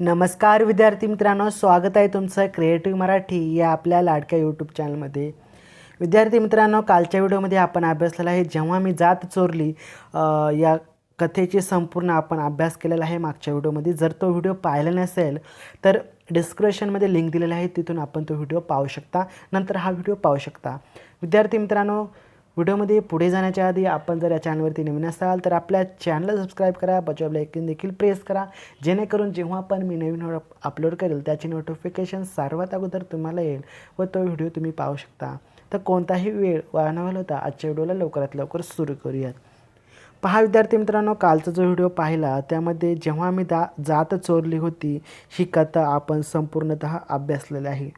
नमस्कार विद्यार्थी मित्रांनो स्वागत आहे तुमचं क्रिएटिव्ह मराठी या आपल्या लाडक्या यूट्यूब चॅनलमध्ये विद्यार्थी मित्रांनो कालच्या व्हिडिओमध्ये आपण अभ्यासलेला आहे जेव्हा मी जात चोरली या कथेची संपूर्ण आपण अभ्यास केलेला आहे मागच्या व्हिडिओमध्ये. जर तो व्हिडिओ पाहिला नसेल तर डिस्क्रिप्शनमध्ये लिंक दिलेला आहे तिथून आपण तो व्हिडिओ पाहू शकता. नंतर हा व्हिडिओ पाहू शकता. विद्यार्थी मित्रांनो व्हिडिओमध्ये पुढे जाण्याच्या आधी आपण जर या चॅनलवरती नवीन असाल तर आपल्या चॅनलला सबस्क्राईब करा बाजूला लाईकन देखील प्रेस करा. जेणेकरून जेव्हा पण मी नवीन व्हिडिओ अपलोड करेल त्याची नोटिफिकेशन सर्वात अगोदर तुम्हाला येईल व तो व्हिडिओ तुम्ही पाहू शकता. तर कोणताही वेळ वाया होता आजच्या व्हिडिओला लवकरात लवकर सुरू करूयात. पहा विद्यार्थी मित्रांनो कालचा जो व्हिडिओ पाहिला त्यामध्ये जेव्हा मी दा जात चोरली होती ही कथा आपण संपूर्णतः अभ्यासलेली आहे.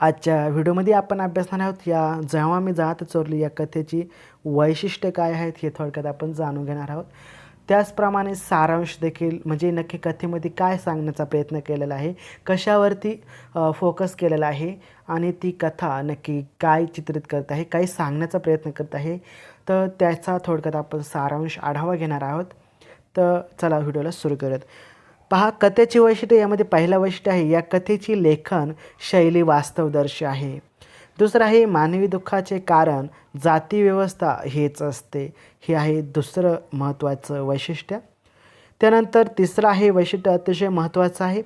आजच्या व्हिडिओमध्ये आपण अभ्यासणार आहोत या जेव्हा मी जात चोरली या कथेची वैशिष्ट्य काय आहेत हे थोडक्यात आपण जाणून घेणार आहोत. त्याचप्रमाणे सारांश देखील म्हणजे नक्की कथेमध्ये काय सांगण्याचा प्रयत्न केलेला आहे कशावरती फोकस केलेला आहे आणि ती कथा नक्की काय चित्रित करत आहे काय सांगण्याचा प्रयत्न करत आहे तर त्याचा थोडक्यात आपण सारांश आढावा घेणार आहोत. तर चला व्हिडिओला सुरू करत पहा कथेची वैशिष्ट्य यामध्ये पहिलं वैशिष्ट्य आहे या कथेची लेखन शैली वास्तवदर्शी आहे. दुसरं आहे मानवी दुःखाचे कारण जाती व्यवस्था हेच असते. हे आहे दुसरं महत्त्वाचं वैशिष्ट्य. त्यानंतर तिसरं आहे वैशिष्ट्य अतिशय महत्त्वाचं आहे.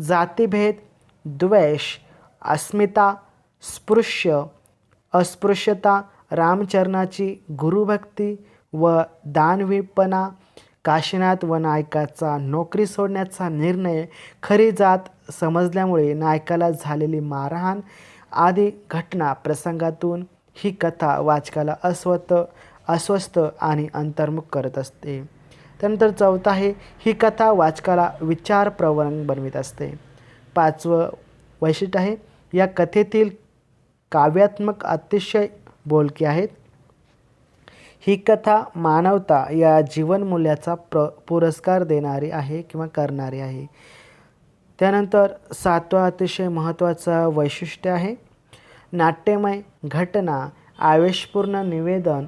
जातीभेद द्वेष अस्मिता स्पृश्य अस्पृश्यता रामचरणाची गुरुभक्ती व दानवीपणा काशीनाथ व नायकाचा नोकरी सोडण्याचा निर्णय खरी जात समजल्यामुळे नायकाला झालेली मारहाण आदी घटना प्रसंगातून ही कथा वाचकाला अस्वत अस्वस्थ आणि अंतर्मुख करत असते. त्यानंतर चौथा आहे ही कथा वाचकाला विचारप्रवण बनवित असते. पाचवं वैशिष्ट्य आहे या कथेतील काव्यात्मक अतिशय बोलकी आहेत. ही कथा मानवता या जीवनमूल्याचा प्र पुरस्कार देणारी आहे किंवा करणारी आहे. त्यानंतर सातवा अतिशय महत्त्वाचं वैशिष्ट्य आहे. नाट्यमय घटना आवेशपूर्ण निवेदन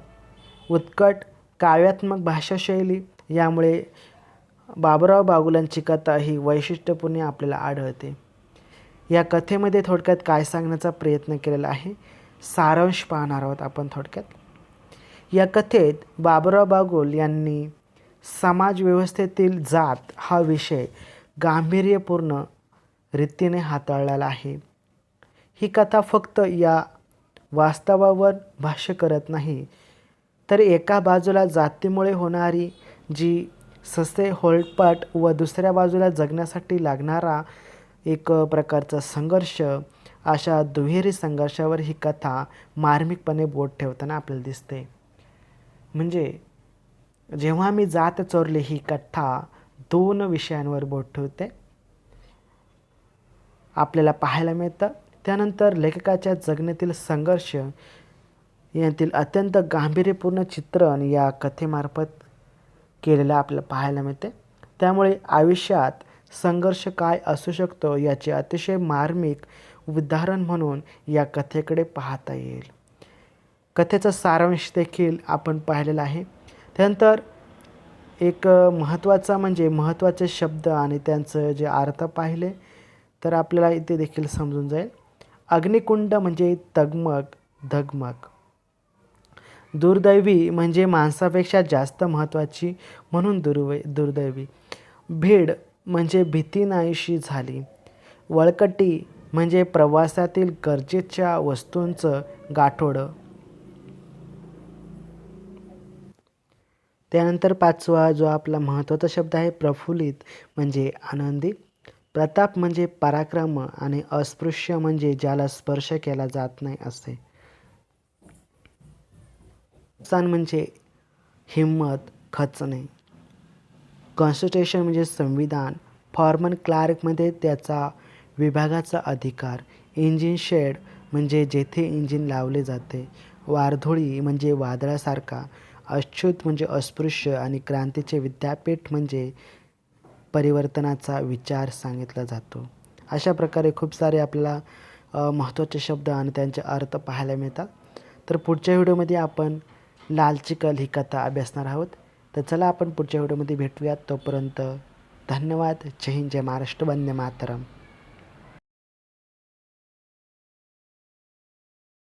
उत्कट काव्यात्मक भाषाशैली यामुळे बाबुराव बागुलांची कथा ही वैशिष्ट्यपूर्ण आपल्याला आढळते. या कथेमध्ये थोडक्यात काय सांगण्याचा प्रयत्न केलेला आहे सारांश पाहणार आहोत आपण थोडक्यात. या कथेत बाबुराव बागुल यांनी समाजव्यवस्थेतील जात हा विषय गांभीर्यपूर्ण रीतीने हाताळलेला आहे. ही कथा फक्त या वास्तवावर भाष्य करत नाही तर एका बाजूला जातीमुळे होणारी जी ससे होलपट व दुसऱ्या बाजूला जगण्यासाठी लागणारा एक प्रकारचा संघर्ष अशा दुहेरी संघर्षावर ही कथा मार्मिकपणे बोट ठेवताना आपल्याला दिसते. म्हणजे जेव्हा मी जात चोरली ही कथा दोन विषयांवर बोट ठेवते. आपल्याला पाहायला मिळतं. त्यानंतर लेखकाच्या जगण्यातील संघर्ष यातील अत्यंत गांभीर्यपूर्ण चित्रण या कथेमार्फत केलेलं आपल्याला पाहायला मिळते. त्यामुळे आयुष्यात संघर्ष काय असू शकतो याचे अतिशय मार्मिक उदाहरण म्हणून या कथेकडे पाहता येईल. कथेचा सारांश देखील आपण पाहिलेला आहे. त्यानंतर एक महत्त्वाचा म्हणजे महत्त्वाचे शब्द आणि त्यांचं जे अर्थ पाहिले तर आपल्याला इथे देखील समजून जाईल. अग्निकुंड म्हणजे तगमग धगमग. दुर्दैवी म्हणजे माणसापेक्षा जास्त महत्त्वाची म्हणून दुर्वै दुर्दैवी. भीड म्हणजे भीती नाहीशी झाली. वळकटी म्हणजे प्रवासातील गरजेच्या वस्तूंचं गाठोडं. त्यानंतर पाचवा जो आपला महत्त्वाचा शब्द आहे प्रफुल्लित म्हणजे आनंदी. प्रताप म्हणजे पराक्रम आणि अस्पृश्य म्हणजे ज्याला स्पर्श केला जात नाही असे. नुकसान म्हणजे हिंमत खचणे. कॉन्स्टिट्युशन म्हणजे संविधान. फॉर्मन क्लार्कमध्ये त्याचा विभागाचा अधिकार. इंजिन शेड म्हणजे जेथे इंजिन लावले जाते. वारधोळी म्हणजे वादळासारखा. अच्युत म्हणजे अस्पृश्य आणि क्रांतीचे विद्यापीठ म्हणजे परिवर्तनाचा विचार सांगितला जातो. अशा प्रकारे खूप सारे आपल्याला महत्त्वाचे शब्द आणि त्यांचे अर्थ पाहायला मिळतात. तर पुढच्या व्हिडिओमध्ये आपण लाल चिकल ही कथा अभ्यासणार आहोत. तर चला आपण पुढच्या व्हिडिओमध्ये भेटूयात. तोपर्यंत धन्यवाद. जय हिंद जय महाराष्ट्र. वंदे मातरम.